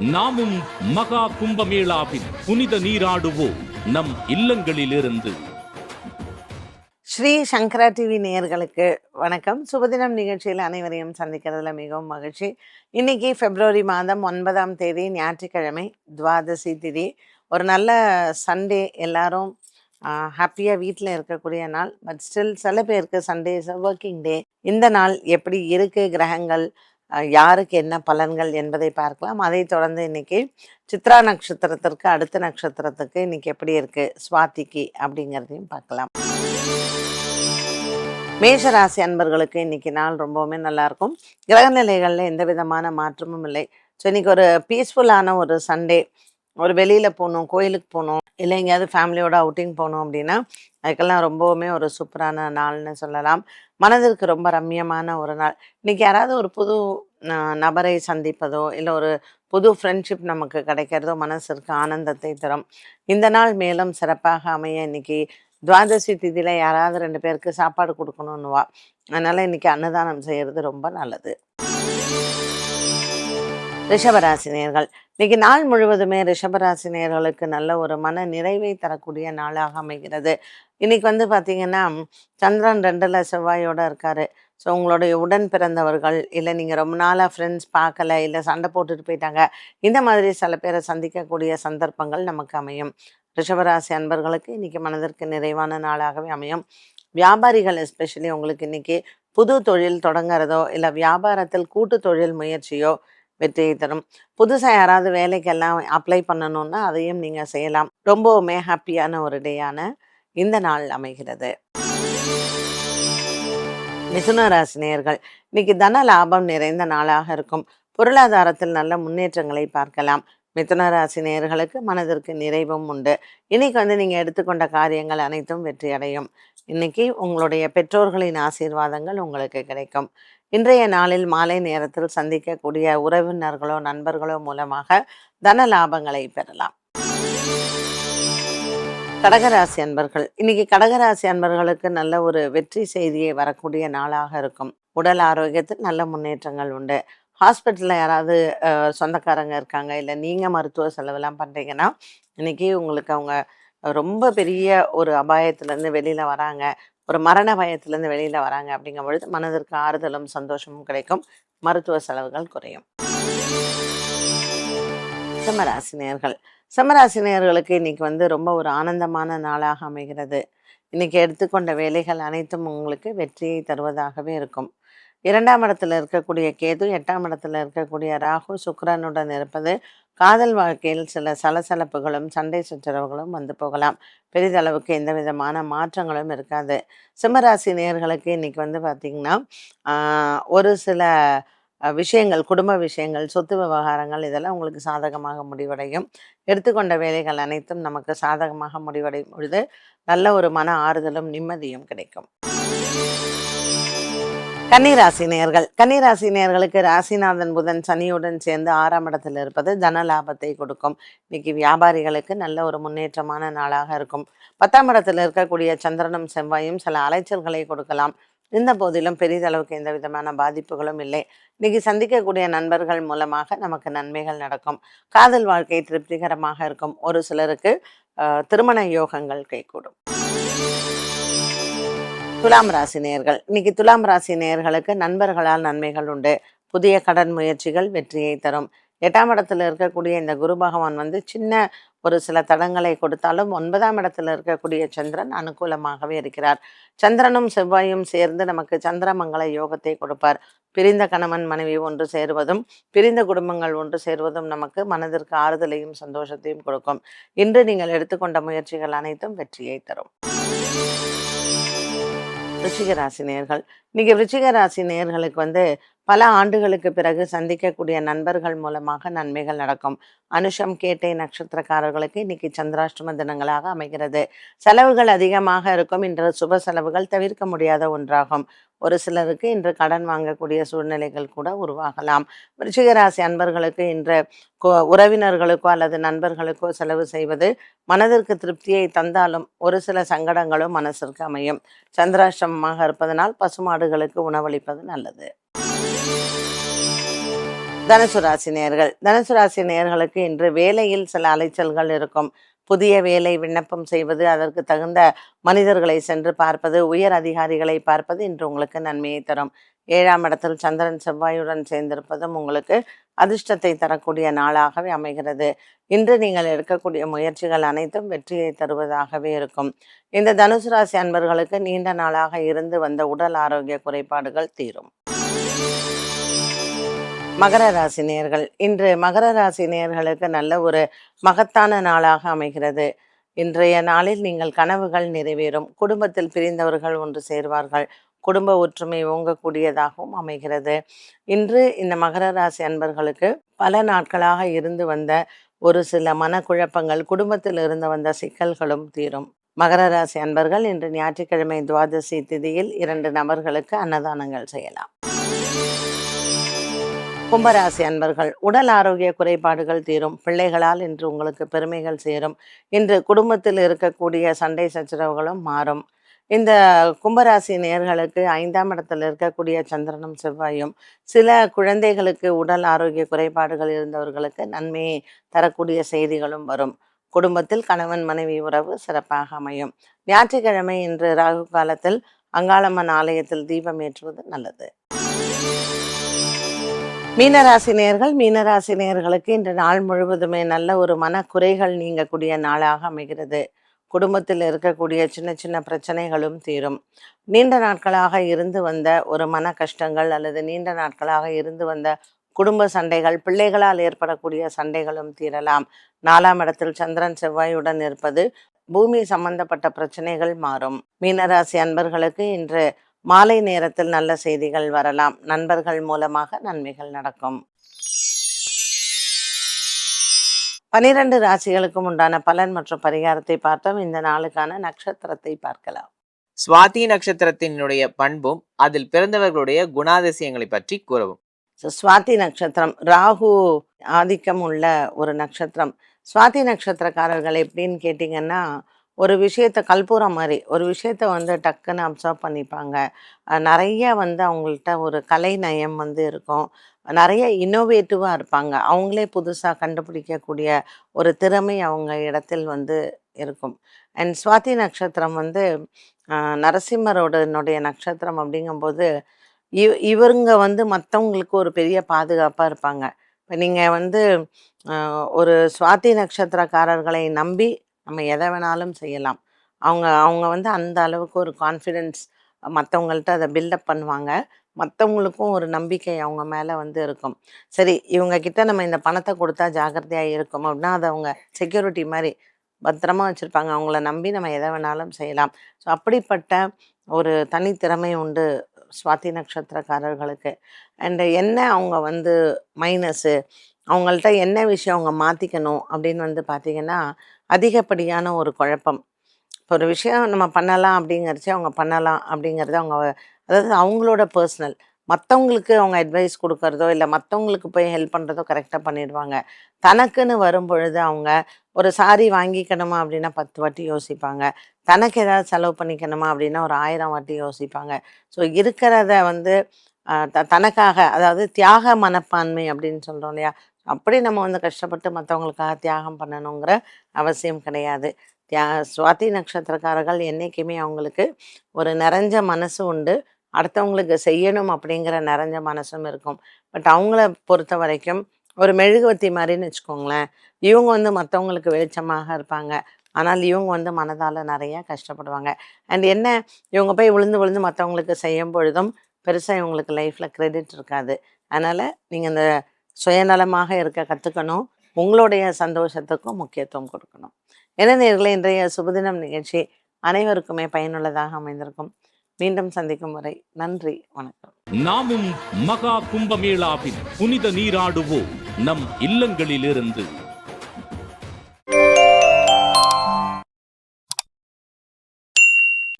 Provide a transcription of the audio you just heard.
நாமும் மகா கும்பமேளாவில் புனித நீராடுவோம் நம் இல்லங்களிலிருந்து. ஸ்ரீ சங்கரா டிவி நேயர்களுக்கு வணக்கம். சுபதினம் நிகழ்ச்சியில் அனைவரையும் சந்திக்கிறதுல மிகவும் மகிழ்ச்சி. இன்னைக்கு பிப்ரவரி மாதம் ஒன்பதாம் தேதி ஞாயிற்றுக்கிழமை துவாதசி திதி. ஒரு நல்ல சண்டே எல்லாரும் ஹாப்பியாக வீட்டில் இருக்கக்கூடிய நாள். பட் ஸ்டில் சில பேருக்கு சண்டே இஸ் ஒர்க்கிங் டே இந்த நாள் எப்படி இருக்குது கிரகங்கள் யாருக்கு என்ன பலன்கள் என்பதை பார்க்கலாம். அதை தொடர்ந்து இன்னைக்கு சித்ரா நட்சத்திரத்திற்கு அடுத்த நட்சத்திரத்துக்கு இன்னைக்கு எப்படி இருக்குது சுவாதிக்கு அப்படிங்கிறதையும் பார்க்கலாம். மேஷராசி அன்பர்களுக்கு இன்னைக்கு நாள் ரொம்பவுமே நல்லாயிருக்கும். கிரகநிலைகளில் கிரக நிலைகளில் எந்த விதமான மாற்றமும் இல்லை. ஸோ இன்னைக்கு ஒரு பீஸ்ஃபுல்லான ஒரு சண்டே ஒரு வெளியில் போகணும் கோயிலுக்கு போகணும் இல்லை எங்கேயாவது ஃபேமிலியோட அவுட்டிங் போகணும் அப்படின்னா அதுக்கெல்லாம் ரொம்பவுமே ஒரு சூப்பரான நாள்னு சொல்லலாம். மனதிற்கு ரொம்ப ரம்மியமான ஒரு நாள். இன்னைக்கு யாராவது ஒரு புது நபரை சந்திப்பதோ இல்லை ஒரு புது ஃப்ரெண்ட்ஷிப் நமக்கு கிடைக்கிறதோ மனசிற்கு ஆனந்தத்தை தரும். இந்த நாள் மேலும் சிறப்பாக அமைய இன்னைக்கு துவாதசி திதியில யாராவது ரெண்டு பேருக்கு சாப்பாடு கொடுக்கணும்னுவா அதனால இன்னைக்கு அன்னதானம் செய்யறது ரொம்ப நல்லது. ரிஷபராசினியர்கள். இன்னைக்கு நாள் முழுவதுமே ரிஷபராசினியர்களுக்கு நல்ல ஒரு மன நிறைவை தரக்கூடிய நாளாக அமைகிறது. இன்னைக்கு வந்து பார்த்தீங்கன்னா சந்திரன் ரெண்டுல செவ்வாயோட இருக்காரு. ஸோ உங்களுடைய உடன் பிறந்தவர்கள் இல்லை நீங்கள் ரொம்ப நாளாக ஃப்ரெண்ட்ஸ் பார்க்கல இல்லை சண்டை போட்டுட்டு போயிட்டாங்க இந்த மாதிரி சில பேரை சந்திக்கக்கூடிய சந்தர்ப்பங்கள் நமக்கு அமையும். ரிஷபராசி அன்பர்களுக்கு இன்னைக்கு மனதிற்கு நிறைவான நாளாகவே அமையும். வியாபாரிகள் எஸ்பெஷலி உங்களுக்கு இன்னைக்கு புது தொழில் தொடங்குறதோ இல்லை வியாபாரத்தில் கூட்டு தொழில் முயற்சியோ வெற்றியை தரும் புதுசாக யாராவது வேலைக்கெல்லாம் அப்ளை பண்ணணும்னா அதையும் நீங்கள் செய்யலாம். ரொம்பவுமே ஹாப்பியான ஒரு டேயான இந்த நாள் அமைகிறது. மிதுன ராசி இன்னைக்கு தன லாபம் நிறைந்த நாளாக இருக்கும். பொருளாதாரத்தில் நல்ல முன்னேற்றங்களை பார்க்கலாம். மிதுன ராசி நேயர்களுக்கு மனதிற்கு நிறைவும் உண்டு. இன்னைக்கு வந்து நீங்கள் எடுத்துக்கொண்ட காரியங்கள் அனைத்தும் வெற்றி அடையும். இன்னைக்கு உங்களுடைய பெற்றோர்களின் ஆசீர்வாதங்கள் உங்களுக்கு கிடைக்கும். இன்றைய நாளில் மாலை நேரத்தில் சந்திக்கக்கூடிய உறவினர்களோ நண்பர்களோ மூலமாக தன லாபங்களை பெறலாம். கடகராசி அன்பர்கள் இன்னைக்கு கடகராசி அன்பர்களுக்கு நல்ல ஒரு வெற்றி செய்தியை வரக்கூடிய நாளாக இருக்கும். உடல் ஆரோக்கியத்தில் நல்ல முன்னேற்றங்கள் உண்டு. ஹாஸ்பிட்டலில் யாராவது சொந்தக்காரங்க இருக்காங்க இல்லை நீங்கள் மருத்துவ செலவெல்லாம் பண்ணுறீங்கன்னா இன்னைக்கு உங்களுக்கு அவங்க ரொம்ப பெரிய ஒரு அபாயத்துலேருந்து வெளியில் வராங்க. ஒரு மரண பயத்திலேருந்து வெளியில் வராங்க அப்படிங்கும் பொழுது மனதிற்கு ஆறுதலும் சந்தோஷமும் கிடைக்கும். மருத்துவ செலவுகள் குறையும். சிம்மராசினியர்கள். சிம்மராசினியர்களுக்கு இன்னைக்கு வந்து ரொம்ப ஒரு ஆனந்தமான நாளாக அமைகிறது. இன்னைக்கு எடுத்துக்கொண்ட வேலைகள் அனைத்தும் உங்களுக்கு வெற்றியை தருவதாகவே இருக்கும். இரண்டாம் இடத்துல இருக்கக்கூடிய கேது எட்டாம் இடத்துல இருக்கக்கூடிய ராகு சுக்கரனுடன் இருப்பது காதல் வாழ்க்கையில் சில சலசலப்புகளும் சண்டை சச்சரவுகளும் வந்து போகலாம். பெரிதளவுக்கு எந்த விதமான மாற்றங்களும் இருக்காது. சிம்மராசி நேர்களுக்கு இன்னைக்கு வந்து பார்த்திங்கன்னா ஒரு சில விஷயங்கள் குடும்ப விஷயங்கள் சொத்து விவகாரங்கள் இதெல்லாம் உங்களுக்கு சாதகமாக முடிவடையும். எடுத்துக்கொண்ட வேலைகள் அனைத்தும் நமக்கு சாதகமாக முடிவடையும் பொழுது நல்ல ஒரு மன ஆறுதலும் நிம்மதியும் கிடைக்கும். கன்னிராசி நேர்கள். கன்னிராசி நேர்களுக்கு ராசிநாதன் புதன் சனியுடன் சேர்ந்து ஆறாம் இடத்தில் இருப்பது தன லாபத்தை கொடுக்கும். இன்னைக்கு வியாபாரிகளுக்கு நல்ல ஒரு முன்னேற்றமான நாளாக இருக்கும். பத்தாம் இடத்தில் இருக்கக்கூடிய சந்திரனும் செவ்வாயும் சில அலைச்சல்களை கொடுக்கலாம். இந்த போதிலும் பெரிதளவுக்கு எந்த விதமான பாதிப்புகளும் இல்லை. இன்னைக்கு சந்திக்கக்கூடிய நண்பர்கள் மூலமாக நமக்கு நன்மைகள் நடக்கும். காதல் வாழ்க்கை திருப்திகரமாக இருக்கும். ஒரு சிலருக்கு திருமண யோகங்கள் கைகூடும். துலாம் ராசி நேர்கள். இன்னைக்கு துலாம் ராசி நேயர்களுக்கு நண்பர்களால் நன்மைகள் உண்டு. புதிய கடன் முயற்சிகள் வெற்றியை தரும். எட்டாம் இடத்துல இருக்கக்கூடிய இந்த குரு பகவான் வந்து சின்ன ஒரு சில தடங்களை கொடுத்தாலும் ஒன்பதாம் இடத்துல இருக்கக்கூடிய சந்திரன் அனுகூலமாகவே இருக்கிறார். சந்திரனும் செவ்வாயும் சேர்ந்து நமக்கு சந்திரமங்கல யோகத்தை கொடுப்பார். பிரிந்த கணவன் மனைவி ஒன்று சேருவதும் பிரிந்த குடும்பங்கள் ஒன்று சேருவதும் நமக்கு மனதிற்கு ஆறுதலையும் சந்தோஷத்தையும் கொடுக்கும். இன்று நீங்கள் எடுத்துக்கொண்ட முயற்சிகள் அனைத்தும் வெற்றியை தரும். ரிச்சிக ராசி இன்றைக்கி இன்னைக்கு ராசி நேயர்களுக்கு வந்து பல ஆண்டுகளுக்கு பிறகு சந்திக்கக்கூடிய நண்பர்கள் மூலமாக நன்மைகள் நடக்கும். அனுஷம் கேட்டை நட்சத்திரக்காரர்களுக்கு இன்னைக்கு சந்திராஷ்டம தினங்களாக அமைகிறது. செலவுகள் அதிகமாக இருக்கும். இன்று சுப செலவுகள் தவிர்க்க முடியாத ஒன்றாகும். ஒரு சிலருக்கு இன்று கடன் வாங்கக்கூடிய சூழ்நிலைகள் கூட உருவாகலாம். விருச்சிகராசி அன்பர்களுக்கு இன்று உறவினர்களுக்கோ அல்லது நண்பர்களுக்கோ செலவு செய்வது மனதிற்கு திருப்தியை தந்தாலும் ஒரு சில சங்கடங்களும் மனசிற்கு அமையும். சந்திராஷ்டமமாக இருப்பதனால் மாடுகளுக்கு உணவளிப்பது நல்லது. தனுசு ராசி நேர்கள் தனுசு ராசி நேர்களுக்கு இன்று வேலையில் சில அலைச்சல்கள் இருக்கும். புதிய வேலை விண்ணப்பம் செய்வது அதற்கு தகுந்த மனிதர்களை சென்று பார்ப்பது உயர் அதிகாரிகளை பார்ப்பது இன்று உங்களுக்கு நன்மையை தரும். ஏழாம் இடத்தில் சந்திரன் செவ்வாயுடன் சேர்ந்திருப்பதும் உங்களுக்கு அதிர்ஷ்டத்தை தரக்கூடிய நாளாகவே அமைகிறது. இன்று நீங்கள் எடுக்கக்கூடிய முயற்சிகள் அனைத்தும் வெற்றியை தருவதாகவே இருக்கும். இந்த தனுசு ராசி அன்பர்களுக்கு நீண்ட நாளாக இருந்து வந்த உடல் ஆரோக்கிய குறைபாடுகள் தீரும். மகர ராசி நேர்கள். இன்று மகர ராசி நேர்களுக்கு நல்ல ஒரு மகத்தான நாளாக அமைகிறது. இன்றைய நாளில் நீங்கள் கனவுகள் நிறைவேறும். குடும்பத்தில் பிரிந்தவர்கள் ஒன்று சேர்வார்கள். குடும்ப ஒற்றுமை ஓங்கக்கூடியதாகவும் அமைகிறது. இன்று இந்த மகர ராசி அன்பர்களுக்கு பல நாட்களாக இருந்து வந்த ஒரு சில மனக்குழப்பங்கள் குடும்பத்தில் இருந்து வந்த சிக்கல்களும் தீரும். மகர ராசி அன்பர்கள் இன்று ஞாயிற்றுக்கிழமை துவாதசி திதியில் இரண்டு நபர்களுக்கு அன்னதானங்கள் செய்யலாம். கும்பராசி அன்பர்கள் உடல் ஆரோக்கிய குறைபாடுகள் தீரும் பிள்ளைகளால் இன்று உங்களுக்கு பெருமைகள் சேரும். இன்று குடும்பத்தில் இருக்கக்கூடிய சண்டை சச்சரவுகளும் மாறும். இந்த கும்பராசி நேர்களுக்கு ஐந்தாம் இடத்தில் இருக்கக்கூடிய சந்திரனும் செவ்வாயும் சில குழந்தைகளுக்கு உடல் ஆரோக்கிய குறைபாடுகள் இருந்தவர்களுக்கு நன்மையை தரக்கூடிய செய்திகளும் வரும். குடும்பத்தில் கணவன் மனைவி உறவு சிறப்பாக அமையும். ஞாயிற்றுக்கிழமை இன்று ராகு காலத்தில் அங்காளம்மன் ஆலயத்தில் தீபம் ஏற்றுவது நல்லது. மீனராசி மீனராசினியர்களுக்கு மீனராசி இன்று நாள் முழுவதுமே நல்ல ஒரு மனக்குறைகள் நீங்கக்கூடிய நாளாக அமைகிறது. குடும்பத்தில் இருக்கக்கூடிய சின்ன சின்ன பிரச்சனைகளும் தீரும். நீண்ட நாட்களாக இருந்து வந்த ஒரு மன கஷ்டங்கள் அல்லது நீண்ட நாட்களாக இருந்து வந்த குடும்ப சண்டைகள் பிள்ளைகளால் ஏற்படக்கூடிய சண்டைகளும் தீரலாம். நாலாம் இடத்தில் சந்திரன் செவ்வாயுடன் இருப்பது பூமி சம்பந்தப்பட்ட பிரச்சனைகள் மாறும். மீனராசி அன்பர்களுக்கு இன்று மாலை நேரத்தில் நல்ல செய்திகள் வரலாம். நண்பர்கள் மூலமாக நன்மைகள் நடக்கும். பனிரெண்டு ராசிகளுக்கும் உண்டான பலன் மற்றும் பரிகாரத்தை பார்த்தோம். இந்த நாளுக்கான நட்சத்திரத்தை பார்க்கலாம். சுவாதி நட்சத்திரத்தினுடைய பண்பும் அதில் பிறந்தவர்களுடைய குணாதிசயங்களை பற்றி கூறவும். சுவாதி நட்சத்திரம் ராகு ஆதிக்கம் உள்ள ஒரு நட்சத்திரம். சுவாதி நட்சத்திரக்காரர்கள் எப்படின்னு கேட்டிங்கன்னா ஒரு விஷயத்த கற்பூரம் மாதிரி ஒரு விஷயத்த வந்து டக்குன்னு அப்சர்வ் பண்ணிப்பாங்க. நிறைய வந்து அவங்கள்ட்ட ஒரு கலை நயம் வந்து இருக்கும். நிறைய இன்னோவேட்டிவாக இருப்பாங்க. அவங்களே புதுசாக கண்டுபிடிக்கக்கூடிய ஒரு திறமை அவங்க இடத்தில் வந்து இருக்கும். அண்ட் சுவாதி நட்சத்திரம் வந்து நரசிம்மரோடனுடைய நட்சத்திரம் அப்படிங்கும்போது இவ இவருங்க வந்து மற்றவங்களுக்கு ஒரு பெரிய பாதுகாப்பாக இருப்பாங்க. இப்போ நீங்கள் வந்து ஒரு சுவாதி நட்சத்திரக்காரர்களை நம்பி நம்ம எதை வேணாலும் செய்யலாம். அவங்க அவங்க வந்து அந்த அளவுக்கு ஒரு கான்ஃபிடென்ஸ் மற்றவங்கள்ட்ட அதை பில்டப் பண்ணுவாங்க. மற்றவங்களுக்கும் ஒரு நம்பிக்கை அவங்க மேலே வந்து இருக்கும். சரி இவங்க கிட்ட நம்ம இந்த பணத்தை கொடுத்தா ஜாக்கிரதையாக இருக்கும் அப்படின்னா அதை அவங்க செக்யூரிட்டி மாதிரி பத்திரமா வச்சுருப்பாங்க. அவங்கள நம்பி நம்ம எதை வேணாலும் செய்யலாம். ஸோ அப்படிப்பட்ட ஒரு தனித்திறமை உண்டு சுவாதி நட்சத்திரக்காரர்களுக்கு. அண்டு என்ன அவங்க வந்து மைனஸு அவங்கள்ட்ட என்ன விஷயம் அவங்க மாற்றிக்கணும் அப்படின்னு வந்து பார்த்திங்கன்னா அதிகப்படியான ஒரு குழப்பம். இப்போ ஒரு விஷயம் நம்ம பண்ணலாம் அப்படிங்கிறச்சு அவங்க பண்ணலாம் அப்படிங்கிறது அவங்க அதாவது அவங்களோட பர்சனல் மற்றவங்களுக்கு அவங்க அட்வைஸ் கொடுக்கறதோ இல்லை மற்றவங்களுக்கு போய் ஹெல்ப் பண்ணுறதோ கரெக்டாக பண்ணிடுவாங்க. தனக்குன்னு வரும் பொழுது அவங்க ஒரு சாரி வாங்கிக்கணுமா அப்படின்னா பத்து வாட்டி யோசிப்பாங்க. தனக்கு ஏதாவது செலவு பண்ணிக்கணுமா அப்படின்னா ஒரு ஆயிரம் வாட்டி யோசிப்பாங்க. ஸோ இருக்கிறத வந்து த தனக்காக அதாவது தியாக மனப்பான்மை அப்படின்னு சொல்கிறோம் இல்லையா? அப்படி நம்ம வந்து கஷ்டப்பட்டு மற்றவங்களுக்காக தியாகம் பண்ணணுங்கிற அவசியம் கிடையாது. தியா சுவாதி நட்சத்திரக்காரர்கள் என்றைக்குமே அவங்களுக்கு ஒரு நிறைஞ்ச மனசு உண்டு. அடுத்தவங்களுக்கு செய்யணும் அப்படிங்கிற நிறைஞ்ச மனசும் இருக்கும். பட் அவங்கள பொறுத்த வரைக்கும் ஒரு மெழுகுவத்தி மாதிரின்னு வச்சுக்கோங்களேன். இவங்க வந்து மற்றவங்களுக்கு வெளிச்சமாக இருப்பாங்க. ஆனால் இவங்க வந்து மனதால் நிறைய கஷ்டப்படுவாங்க. அண்ட் என்ன இவங்க போய் விழுந்து விழுந்து மற்றவங்களுக்கு செய்யும் பொழுதும் பெருசாக இவங்களுக்கு லைஃப்பில் க்ரெடிட் இருக்காது. அதனால் நீங்கள் இந்த சுயநலமாக இருக்க கற்றுக்கணும் உங்களுடைய சந்தோஷத்துக்கும் முக்கியத்துவம் கொடுக்கணும். என்ன இன்றைய சுபதினம் நிகழ்ச்சி அனைவருக்குமே பயனுள்ளதாக அமைந்திருக்கும். மீண்டும் சந்திக்கும் வரை நன்றி வணக்கம். நாமும் மகா கும்பமேளாவின் புனித நீராடுவோம். நம் இல்லங்களிலிருந்து